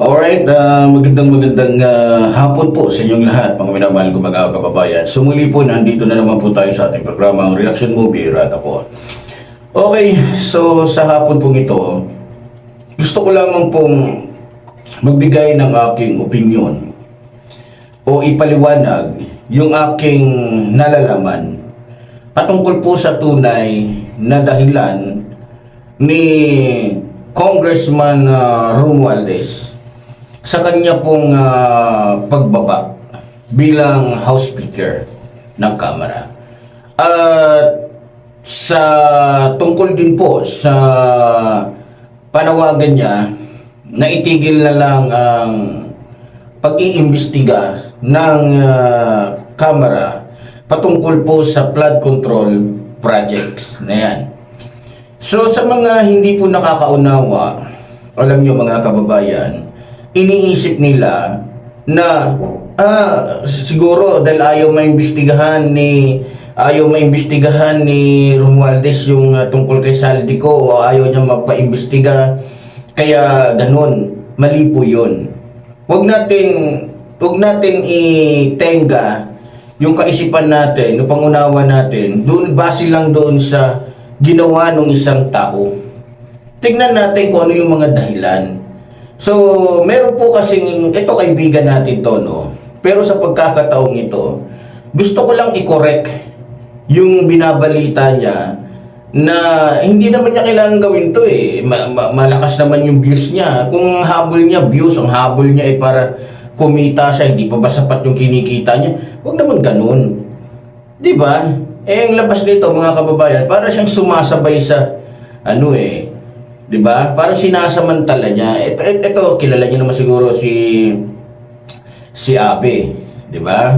Alright, ah, magandang magandang ah, hapon po sa inyong lahat, mga minamahal ko mga kababayan. Sumuli po, nandito na naman po tayo sa ating programa, ang Reaction Movie, Rata po. Okay, so sa hapon pong ito, gusto ko lamang pong magbigay ng aking opinion o ipaliwanag yung aking nalalaman patungkol po sa tunay na dahilan ni Congressman uh, Romualdez sa kanya pong ah, pagbaba bilang House Speaker ng Kamara. At sa tungkol din po sa panawagan niya na itigil na lang ang pag-iimbestiga ng ah, Kamara patungkol po sa flood control projects na yan. So sa mga hindi po nakakaunawa, alam nyo mga kababayan, iniisip nila na ah, siguro dahil ayaw maimbestigahan ni ayaw maimbestigahan ni Romualdez yung ah, tungkol kay Saldico o ayaw niya magpaimbestiga kaya ganun mali po yun Huwag natin huwag natin itenga yung kaisipan natin, yung pangunawa natin, doon base lang doon sa ginawa ng isang tao. Tignan natin kung ano yung mga dahilan. So, meron po kasing, ito kaibigan natin to, no? Pero sa pagkakataong ito, gusto ko lang i-correct yung binabalita niya na hindi naman niya kailangan gawin to eh. Ma- ma- malakas naman yung views niya. Kung habol niya, views, ang habol niya ay para kumita siya, hindi pa ba sapat yung kinikita niya? Huwag naman ganun. Di ba? Eh, ang labas nito, mga kababayan, para siyang sumasabay sa, ano eh, di ba? Parang sinasamantala niya. Ito, ito, ito, kilala niyo naman siguro si, si Abe, di ba?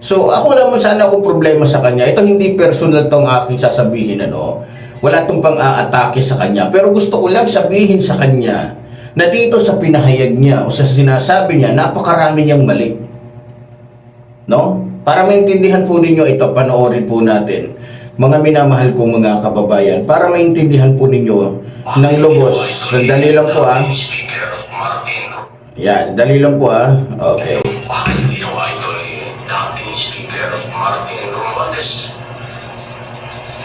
So, ako naman sana akong problema sa kanya. Ito hindi personal tong aking sasabihin, ano. Wala tong pang-aatake sa kanya. Pero gusto ko lang sabihin sa kanya na dito sa pinahayag niya o sa sinasabi niya, napakarami niyang mali. No? Para maintindihan po ninyo ito, panoorin po natin. Mga minamahal kong mga kababayan, para maintindihan po ninyo ng lubos. Sandali lang po ah. Yan, dali lang po ah. Okay.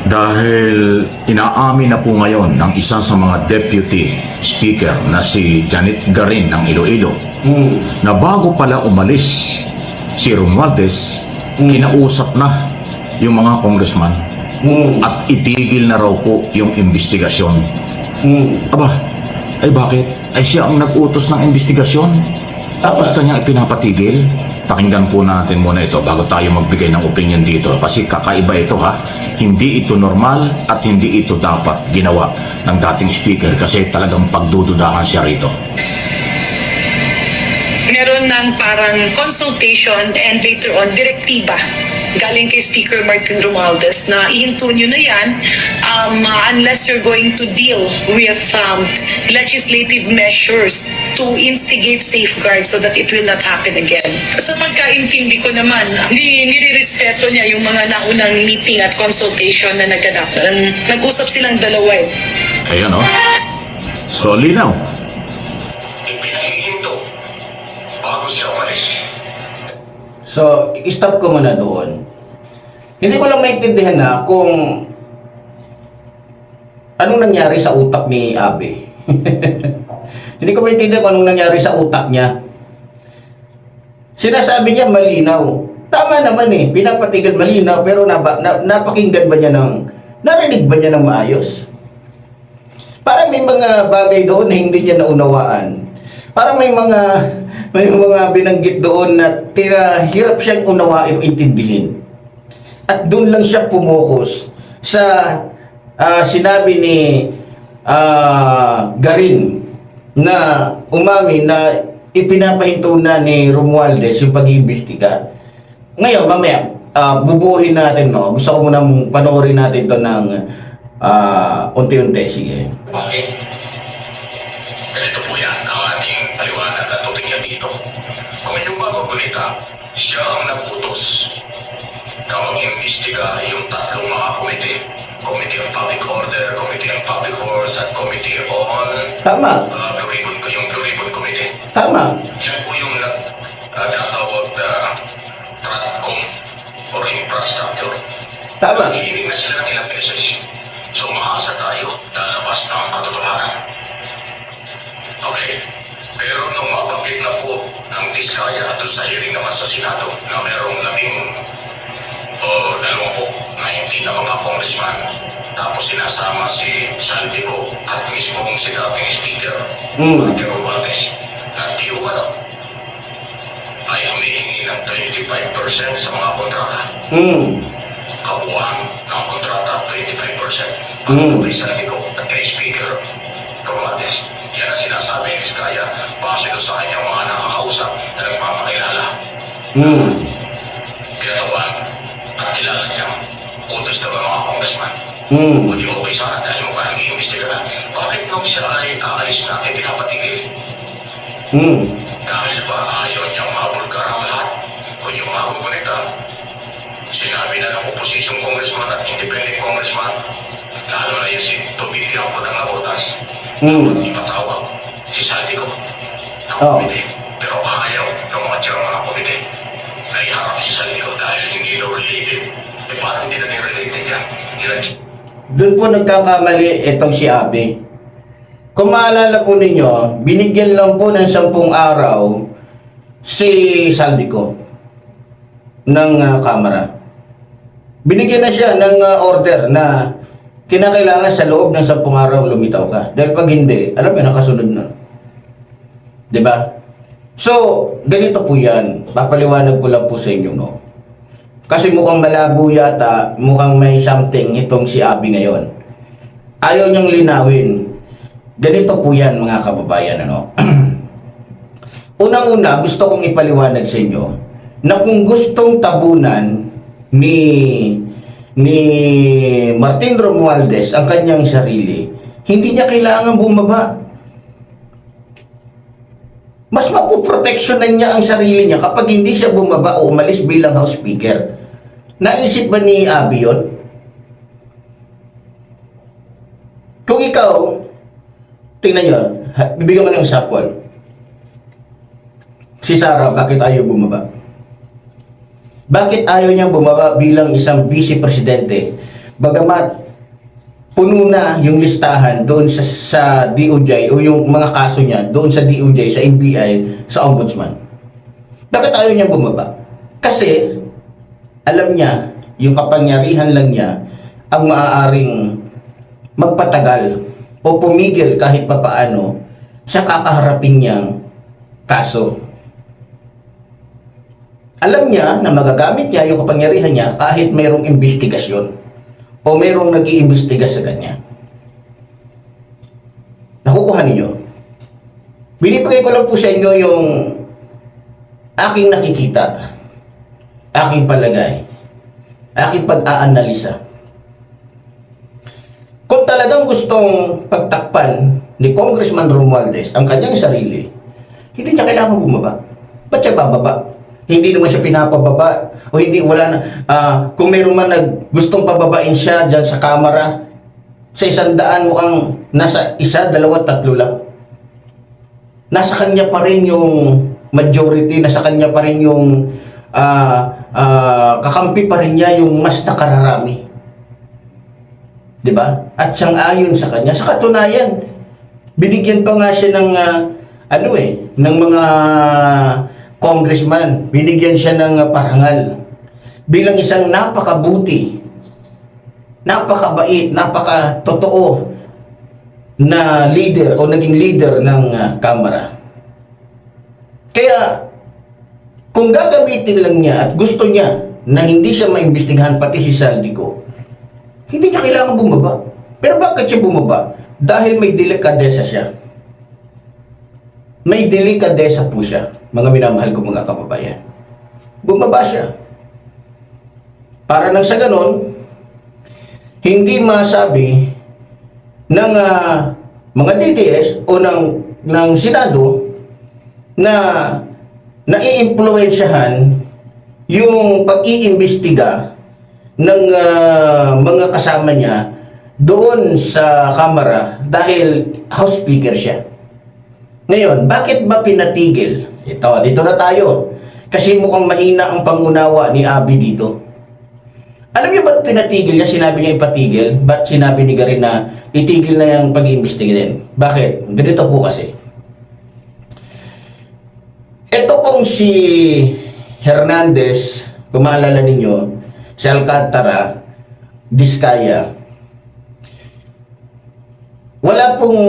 Dahil inaamin na po ngayon ng isa sa mga deputy speaker na si Janet Garin ng Iloilo Hmm. na bago pala umalis si Romualdez, kinausap na yung mga congressman Hmm. at itigil na raw po yung investigasyon. Hmm. Aba, ay bakit? Ay siya ang nag-utos ng investigasyon. Tapos kanya ipinapatigil. Pakinggan po natin muna ito bago tayo magbigay ng opinion dito. Kasi kakaiba ito ha. Hindi ito normal at hindi ito dapat ginawa ng dating speaker kasi talagang pagdududahan siya rito. meron ng parang consultation and later on direktiba galing kay Speaker Martin Romualdez na ihinto nyo na yan um, unless you're going to deal with um, legislative measures to instigate safeguards so that it will not happen again. Sa pagkaintindi ko naman, ni nilirespeto niya yung mga naunang meeting at consultation na naganap. Nag-usap silang dalawa eh. Ayan o. So, linaw. So, stop ko muna doon. Hindi ko lang maintindihan na kung anong nangyari sa utak ni Abe. Hindi ko maintindihan kung anong nangyari sa utak niya. Sinasabi niya malinaw. Tama naman eh, pinapatigil malinaw, pero naba, na, napakinggan ba niya ng, narinig ba niya ng maayos? Parang may mga bagay doon na hindi niya naunawaan. Parang may mga may mga binanggit doon na tira hirap siyang unawain o intindihin. At doon lang siya pumokos sa ah, sinabi ni ah, Garin na umami na ipinapahinto na ni Romualdez yung pag-iimbestiga. Ngayon, mamaya, ah, bubuuhin natin, no? Gusto ko muna panoorin natin to ng ah, unti-unti. Sige. Bakit? Order, Committee on Public Works, at Committee on Tama. uh, Blue Ribbon, yung Blue Ribbon Committee. Tama. Yan po yung nagtatawag na Tratcom or infrastructure. Tama. Hihiling na sila ng ilang beses. So umaasa tayo, lalabas na ang katotohanan. Okay. Pero nung mabanggit na po ang Diskaya at doon sa hearing naman sa Senado na merong labing o dalawampu na hindi na mga congressman tapos sinasama si Sandico at mismo si dating speaker Mm. Martin Romualdez na umano ay humihingi ng 25% sa mga kontrata Hmm. kabuuan ng kontrata 25%. Mm. Kay Sandico at kay Speaker Romualdez. Yan ang sinasabi ni Vizcaya base doon sa kanyang mga nakakausap na nagpapakilala. Hmm. Hmm. O di okay sana dahil mukha nag-iimbestiga na. Bakit nung siya ay aalis na ay pinapatigil? Hmm. Dahil ba ayaw niyang mabulgar ang lahat? O yung makukunita? Sinabi na ng oposisyong congressman at independent congressman, lalo na yung si Tobiti ang patang nabotas, Hmm. dapat ipatawag si Sandy ko Oh. Pero ayaw ng mga chairman ng komite na iharap si Sandy ko dahil hindi daw related. Eh parang hindi na related yan. Yan Doon po nagkakamali itong si Abe. Kung maalala po ninyo, binigyan lang po ng sampung araw si Saldico ng kamera. Binigyan na siya ng ah, order na kinakailangan sa loob ng sampung araw lumitaw ka. Dahil pag hindi, alam mo, nakasunod na. ba? So, ganito po yan. Papaliwanag ko lang po sa inyo, no? Kasi mukhang malabo yata, mukhang may something itong si Abi ngayon. Ayaw niyang linawin. Ganito po yan mga kababayan, ano? Unang-una, gusto kong ipaliwanag sa inyo na kung gustong tabunan ni ni Martin Romualdez ang kanyang sarili, hindi niya kailangan bumaba. Mas mapoproteksyonan niya ang sarili niya kapag hindi siya bumaba o umalis bilang House Speaker. Naisip ba ni Abby yun? Kung ikaw, tingnan nyo, bibigyan ko ng example. Si Sarah, bakit ayaw bumaba? Bakit ayaw niyang bumaba bilang isang vice presidente? Bagamat puno na yung listahan doon sa, sa DOJ o yung mga kaso niya doon sa DOJ, sa NBI, sa Ombudsman. Bakit ayaw niyang bumaba? Kasi alam niya, yung kapangyarihan lang niya ang maaaring magpatagal o pumigil kahit papaano sa kakaharapin niyang kaso. Alam niya na magagamit niya yung kapangyarihan niya kahit mayroong investigasyon o mayroong nag-iimbestiga sa kanya. Nakukuha ninyo. Binibigay ko lang po sa inyo yung aking nakikita, aking palagay, aking pag-aanalisa. Kung talagang gustong pagtakpan ni Congressman Romualdez ang kanyang sarili, hindi niya kailangan bumaba. Ba't siya bababa? Hindi naman siya pinapababa o hindi wala na ah, kung mayroon man nag gustong pababain siya diyan sa kamera sa isang daan mukhang nasa isa, dalawa, tatlo lang. Nasa kanya pa rin yung majority, nasa kanya pa rin yung ah, ah, kakampi pa rin niya yung mas nakararami. 'Di ba? At siyang ayon sa kanya. Sa katunayan, binigyan pa nga siya ng ah, ano eh, ng mga congressman. Binigyan siya ng ah, parangal bilang isang napakabuti, napakabait, napakatotoo na leader o naging leader ng ah, Kamara. Kaya kung gagamitin lang niya at gusto niya na hindi siya maimbestigahan pati si Saldico, hindi niya kailangan bumaba. Pero bakit siya bumaba? Dahil may delikadesa siya. May delikadesa po siya, mga minamahal ko mga kababayan. Bumaba siya. Para nang sa ganon, hindi masabi ng ah, mga DDS o ng, ng Senado na naiimpluwensyahan yung pag-iimbestiga ng ah, mga kasama niya doon sa Kamara dahil House Speaker siya. Ngayon, bakit ba pinatigil? Ito, dito na tayo. Kasi mukhang mahina ang pangunawa ni Abi dito. Alam niyo ba't pinatigil niya? Sinabi niya ipatigil? Ba't sinabi ni Garin na itigil na yung pag-iimbestiga din? Bakit? Ganito po kasi. Ito pong si Hernandez, kung maalala ninyo, si Alcantara, Diskaya, wala pong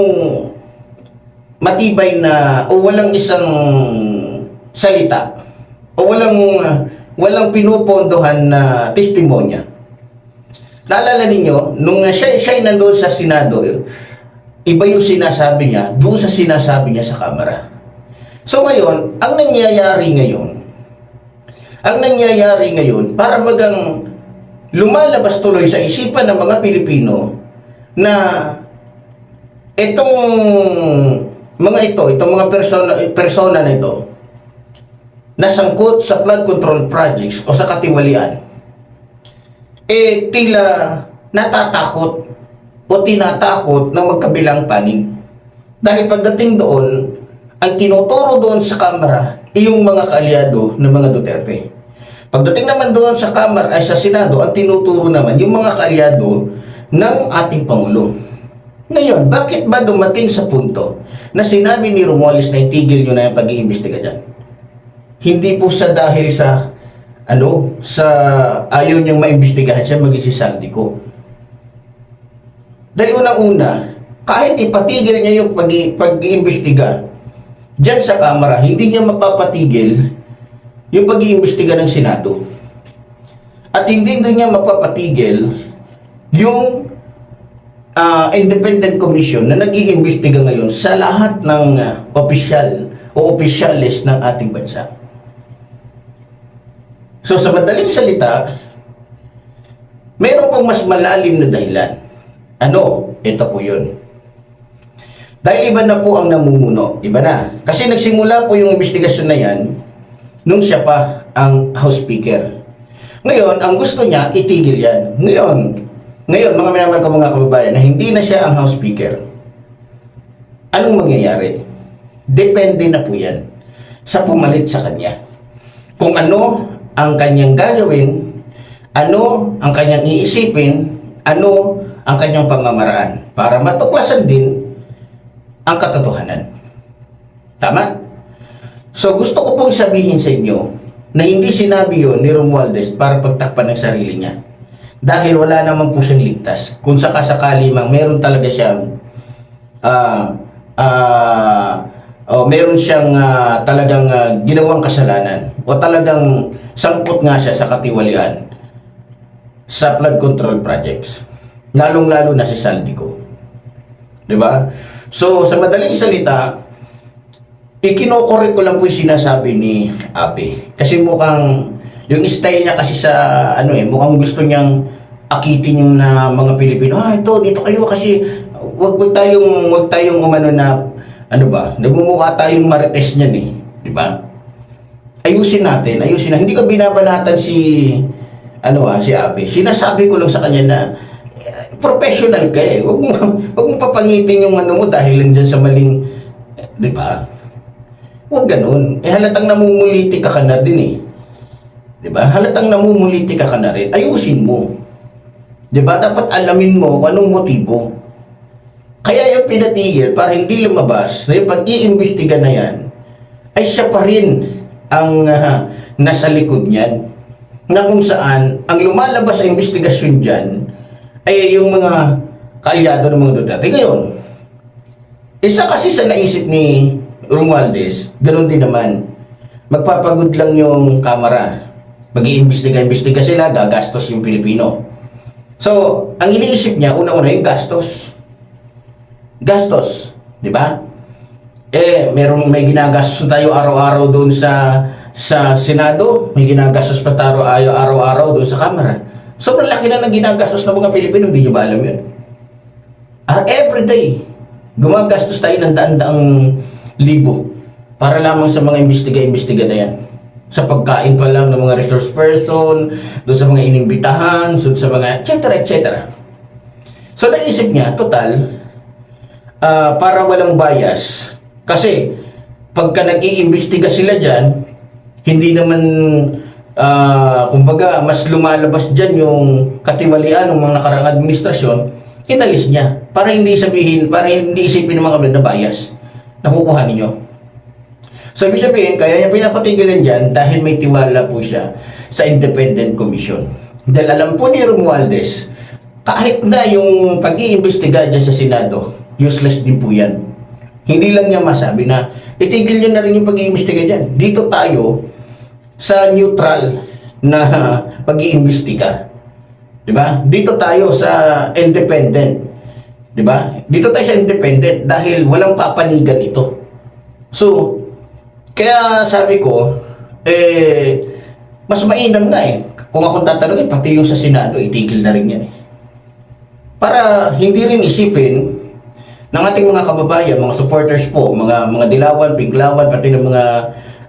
matibay na o walang isang salita o walang walang pinupondohan na testimonya. Naalala ninyo, nung siya, siya ay nandoon sa Senado, iba yung sinasabi niya doon sa sinasabi niya sa Kamara. So ngayon, ang nangyayari ngayon, ang nangyayari ngayon, para bagang lumalabas tuloy sa isipan ng mga Pilipino na itong mga ito, itong mga persona, persona na ito, nasangkot sa flood control projects o sa katiwalian, eh tila natatakot o tinatakot na magkabilang panig. Dahil pagdating doon, ang tinuturo doon sa kamera ay yung mga kaalyado ng mga Duterte. Pagdating naman doon sa kamera ay sa Senado, ang tinuturo naman yung mga kaalyado ng ating Pangulo. Ngayon, bakit ba dumating sa punto na sinabi ni Romualdez na itigil nyo na yung pag-iimbestiga dyan? Hindi po sa dahil sa ano, sa ayaw niyang maimbestigahan siya maging si Saldico. Dahil unang-una, kahit ipatigil niya yung pag- pag-iimbestiga dyan sa Kamara, hindi niya mapapatigil yung pag-iimbestiga ng Senado. At hindi din niya mapapatigil yung ah, independent commission na nag-iimbestiga ngayon sa lahat ng ah, opisyal o opisyalis ng ating bansa. So sa madaling salita, meron pong mas malalim na dahilan. Ano? Ito po yun. Dahil iba na po ang namumuno. Iba na. Kasi nagsimula po yung investigasyon na yan nung siya pa ang House Speaker. Ngayon, ang gusto niya, itigil yan. Ngayon, ngayon, mga minamahal ko mga kababayan, na hindi na siya ang House Speaker. Anong mangyayari? Depende na po yan sa pumalit sa kanya. Kung ano ang kanyang gagawin, ano ang kanyang iisipin, ano ang kanyang pamamaraan para matuklasan din ang katotohanan. Tama? So gusto ko pong sabihin sa inyo na hindi sinabi yon ni Romualdez para pagtakpan ng sarili niya. Dahil wala naman po siyang ligtas. Kung sakasakali mang meron talaga siyang ah ah o meron siyang ah, talagang ah, ginawang kasalanan o talagang sangkot nga siya sa katiwalian sa flood control projects. Lalong-lalo na si Saldico. 'Di ba? So, sa madaling salita, ikinokorek ko lang po yung sinasabi ni Abe. Kasi mukhang, yung style niya kasi sa, ano eh, mukhang gusto niyang akitin yung na mga Pilipino. Ah, ito, dito kayo kasi, wag, wag tayong, wag tayong umano na, ano ba, nagmumukha tayong marites niyan eh. Di ba? Ayusin natin, ayusin na. Hindi ko binabanatan si, ano ah, si Abe. Sinasabi ko lang sa kanya na, professional ka eh. Huwag mo, huwag mo papangitin yung ano mo dahil lang dyan sa maling, eh, di ba? Huwag ganun. Eh halatang namumuliti ka ka na din eh. Di ba? Halatang namumuliti ka ka na rin. Ayusin mo. Di ba? Dapat alamin mo kung anong motibo. Kaya yung pinatigil para hindi lumabas na yung pag-iimbestiga na yan ay siya pa rin ang ah, nasa likod niyan. Na kung saan ang lumalabas sa investigasyon dyan ay yung mga kaalyado ng mga Duterte. Ngayon, isa kasi sa naisip ni Romualdez, ganun din naman. Magpapagod lang yung kamera. Mag-iimbestiga-imbestiga sila, gagastos yung Pilipino. So, ang iniisip niya, una-una yung gastos. Gastos, di ba? Eh, merong may ginagastos tayo araw-araw doon sa sa Senado, may ginagastos pa tayo araw-araw doon sa Kamara. Sobrang laki na ng ginagastos ng mga Pilipino, hindi nyo ba alam yun? Ah, every day, gumagastos tayo ng daan-daang libo para lamang sa mga imbestiga-imbestiga na yan. Sa pagkain pa lang ng mga resource person, doon sa mga inimbitahan, doon sa mga etc. etc. So naisip niya, total, ah, para walang bias, Kasi, pagka nag-iimbestiga sila dyan, hindi naman, ah, kumbaga, mas lumalabas dyan yung katiwalian ng mga nakarang administrasyon, inalis niya. Para hindi sabihin, para hindi isipin ng mga kabila na bias. Nakukuha ninyo. So, ibig sabihin, kaya niya pinapatigilan dyan dahil may tiwala po siya sa Independent Commission. Dahil alam po ni Romualdez, kahit na yung pag-iimbestiga dyan sa Senado, useless din po yan. Hindi lang niya masabi na itigil niyo na rin yung pag-iimbestiga dyan. Dito tayo sa neutral na pag-iimbestiga. Di ba? Dito tayo sa independent. Di ba? Dito tayo sa independent dahil walang papanigan ito. So, kaya sabi ko, eh, mas mainam nga eh. Kung akong tatanungin, pati yung sa Senado, itigil na rin yan eh. Para hindi rin isipin ng ating mga kababayan, mga supporters po, mga mga dilawan, pinklawan, pati ng mga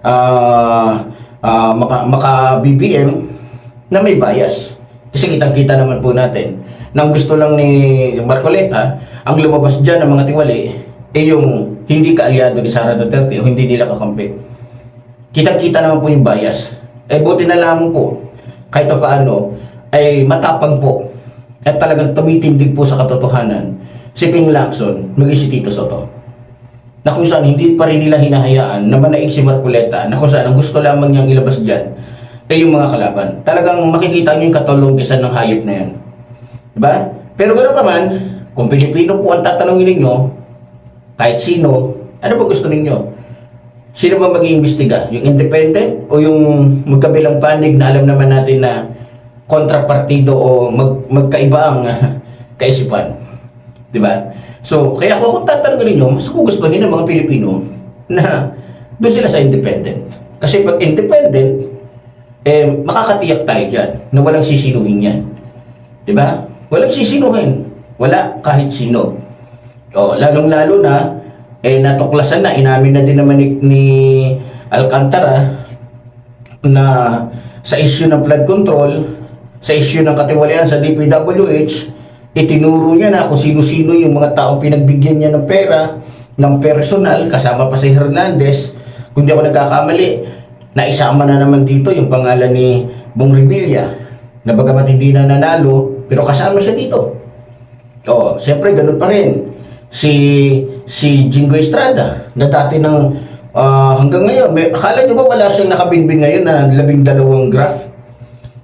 ah ah, maka, maka BBM na may bias. Kasi kitang-kita naman po natin na ang gusto lang ni Marcoleta, ang lumabas dyan ng mga tiwali, eh yung hindi kaalyado ni Sara Duterte o hindi nila kakampi. Kitang-kita naman po yung bias. Eh buti na lang po, kahit pa paano, ay matapang po at talagang tumitindig po sa katotohanan si Ping Lacson, maging si Tito Soto. Na kung saan hindi pa rin nila hinahayaan na manaig si Marcoleta na kung saan ang gusto lamang niyang ilabas dyan ay yung mga kalaban. Talagang makikita niyo yung katulongkisan ng hayop na yan. Diba? Pero gano'n pa man, kung Pilipino po ang tatanungin ninyo, kahit sino, ano ba gusto ninyo? Sino ba mag-iimbestiga? Yung independent o yung magkabilang panig na alam naman natin na kontrapartido o mag, magkaiba ang kaisipan? Di ba? So, kaya kung kung tatanungin ninyo, mas gugustuhin ng mga Pilipino na doon sila sa independent. Kasi pag independent, eh, makakatiyak tayo dyan na walang sisinuhin yan. Di ba? Walang sisinuhin. Wala kahit sino. O, lalong-lalo na, eh, natuklasan na, inamin na din naman ni, ni Alcantara na sa issue ng flood control, sa issue ng katiwalian sa DPWH, itinuro niya na kung sino-sino yung mga taong pinagbigyan niya ng pera, ng personal, kasama pa si Hernandez, kung di ako nagkakamali, na isama na naman dito yung pangalan ni Bong Revilla, na bagamat hindi na nanalo, pero kasama siya dito. Oh, siyempre ganun pa rin. Si si Jingo Estrada na dati ng ah, hanggang ngayon, may, akala nyo ba wala siyang nakabinbin ngayon na labing dalawang graph?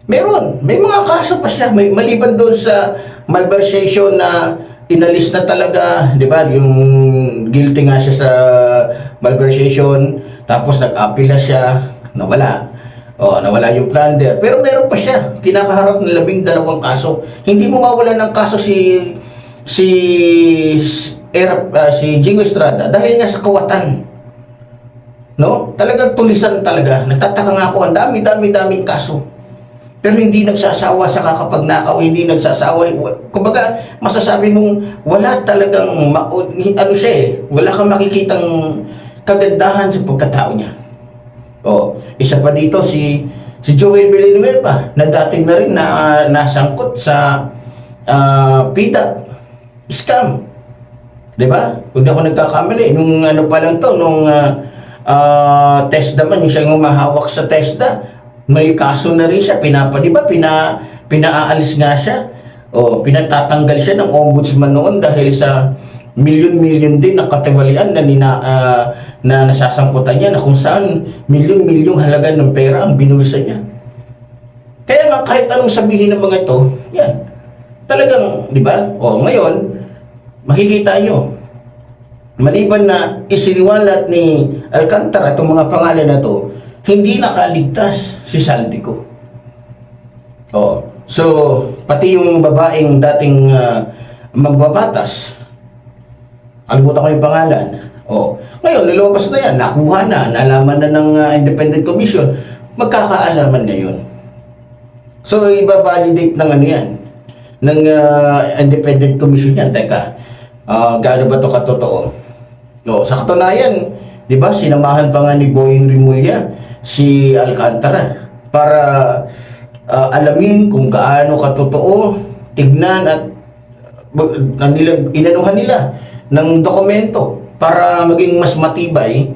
Meron. May mga kaso pa siya. May, maliban doon sa malversation na inalis na talaga, di ba? Yung guilty nga siya sa malversation, tapos nag-appeal na siya, nawala. O, nawala yung plunder. Pero meron pa siya. Kinakaharap ng labing dalawang kaso. Hindi mo mawala ng kaso si si Erap, ah, si Jingo Estrada dahil nga sa kawatan. No? Talagang tulisan talaga. Nagtataka nga ako, ang dami-dami-daming kaso. Pero hindi nagsasawa sa kakapagnakaw, hindi nagsasawa. Kumbaga, masasabi mong wala talagang, o- ano siya eh, wala kang makikitang kagandahan sa pagkatao niya. Oh, isa pa dito si si Joel Villanueva na dating na rin na nasangkot sa ah, PIDA scam. 'Di ba? Kung ako nagkakamali, nung ano pa lang to, nung ah, ah, TESDA man, yung siya yung humahawak sa TESDA, may kaso na rin siya, pinapa, di ba, pina, pinaalis nga siya, o pinatatanggal siya ng ombudsman noon dahil sa milyon-milyon din ng katiwalian na, nina, ah, na nasasangkutan niya na kung saan milyon-milyong halaga ng pera ang binulsa niya. Kaya nga kahit anong sabihin ng mga ito, yan. Talagang, di ba? O ngayon, makikita nyo, maliban na isiniwalat ni Alcantara itong mga pangalan na to, hindi nakaligtas si Saldico. Oh, so pati yung babaeng dating ah, magbabatas, alimutan ko yung pangalan. Oh, ngayon nilabas na yan, nakuha na, nalaman na ng ah, Independent Commission, magkakaalaman na yun. So ibabalidate ng ano yan, ng ah, Independent Commission yan. Teka, ah gaano ba to katotoo? No, sa katunayan, 'di ba, sinamahan pa nga ni Boying Rimulya si Alcantara para ah, alamin kung gaano katotoo, tignan at uh, nila, inanuhan nila ng dokumento para maging mas matibay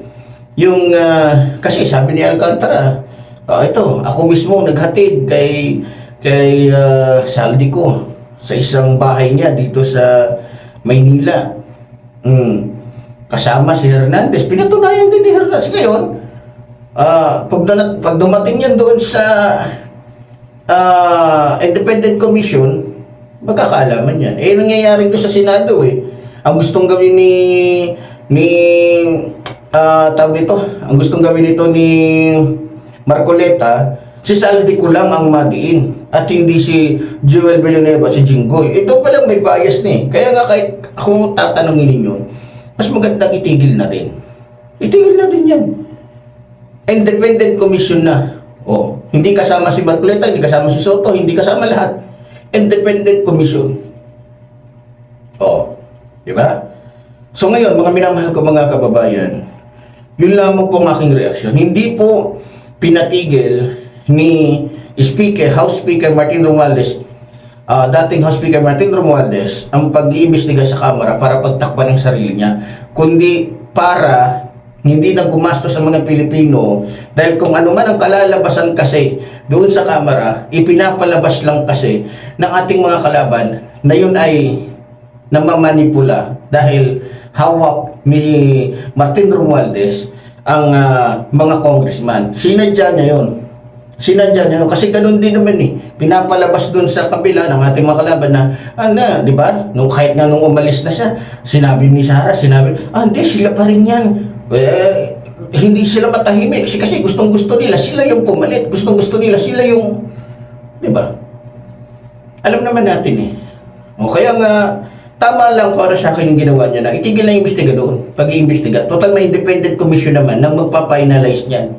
yung ah, kasi sabi ni Alcantara, ah, ito, ako mismo naghatid kay kay ah, Saldi ko sa isang bahay niya dito sa Maynila. Mm. Kasama si Hernandez. Pinatunayan din ni Hernandez ngayon. Ah pag, pag dumating yan doon sa ah, Independent Commission, magkakaalaman yan. Eh, nangyayari doon sa Senado eh. Ang gustong gawin ni ni ah tawag dito, ang gustong gawin nito ni Marcoleta, si Saldi ko lang ang madiin at hindi si Joel Villanueva, si Jinggoy. Ito pa lang may bias ni. Kaya nga kahit ako tatanungin ninyo, mas magandang itigil na rin. Itigil na din yan. Independent commission na. Oh, hindi kasama si Marcoleta, hindi kasama si Soto, hindi kasama lahat. Independent commission. Oh, di ba? So ngayon, mga minamahal ko mga kababayan, yun lamang po ang aking reaksyon. Hindi po pinatigil ni Speaker, House Speaker Martin Romualdez, ah, dating House Speaker Martin Romualdez, ang pag-iimbestiga sa Kamara para pagtakpan ng sarili niya, kundi para hindi na gumastos sa mga Pilipino dahil kung ano man ang kalalabasan kasi doon sa Kamara, ipinapalabas lang kasi ng ating mga kalaban na yun ay namamanipula dahil hawak ni Martin Romualdez ang ah, mga congressman. Sinadya niya yun. Sinadya niya. Kasi ganun din naman eh. Pinapalabas dun sa kabila ng ating mga kalaban na, ano, di ba? Nung, kahit nga nung umalis na siya, sinabi ni Sarah, sinabi, ah, hindi, sila pa rin yan. Eh, hindi sila matahimik. Kasi, kasi gustong gusto nila, sila yung pumalit. Gustong gusto nila, sila yung, di ba? Alam naman natin eh. O kaya nga, tama lang para sa akin yung ginawa niya na itigil na imbestiga doon. Pag-iimbestiga. Total may independent commission naman nang magpa-finalize niyan.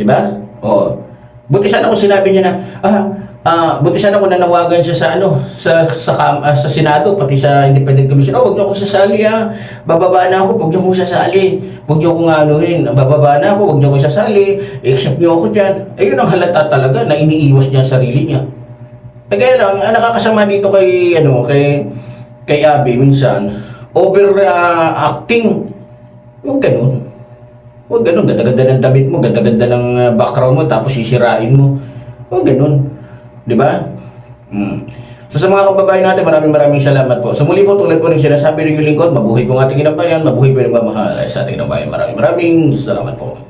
Di ba? Oo. Buti sana kung sinabi niya na, ah, ah, buti sana kung nanawagan siya sa ano, sa sa kam- ah, sa Senado pati sa Independent Commission. Oh, wag niyo ako sasali ah. Bababa na ako, wag niyo ako sasali. Wag niyo ako nga anuhin, bababa na ako, wag niyo ako sasali. I-accept niyo ako diyan. Ayun ang halata talaga na iniiwas niya sarili niya. Eh kaya lang, ang nakakasama dito kay, ano, kay, kay Abby minsan, overacting. Huwag ganun. Huwag ganun, ganda-ganda ng damit mo, ganda-ganda ng uh, background mo, tapos sisirain mo. Huwag ganun. Di ba? Hmm. So sa mga kababayan natin, maraming maraming salamat po. So muli po, tulad po ng sinasabi ng lingkod, mabuhay po ang ating inabayan, mabuhay po ang mamahal sa ating inabayan. Maraming maraming salamat po.